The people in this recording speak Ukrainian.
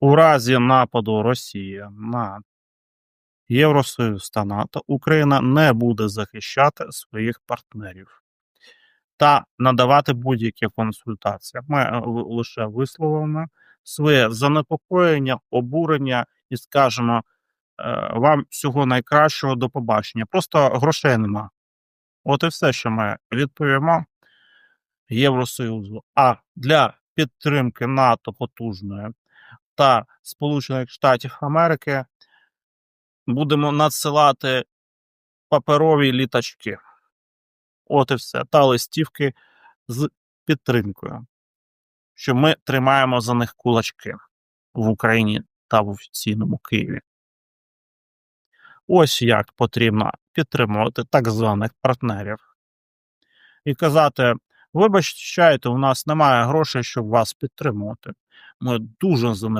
У разі нападу Росії на Євросоюз та НАТО Україна не буде захищати своїх партнерів та надавати будь-які консультації. Ми е, лише висловимо своє занепокоєння, обурення і скажемо е, вам всього найкращого до побачення. Просто грошей нема. От і все, що ми відповімо Євросоюзу. А для підтримки НАТО потужної та Сполучених Штатів Америки будемо надсилати паперові літачки. От і все. Та листівки з підтримкою, що ми тримаємо за них кулачки в Україні та в офіційному Києві. Ось як потрібно підтримувати так званих партнерів. І казати: вибачте, у нас немає грошей, щоб вас підтримувати. Ми дуже занепокоєні.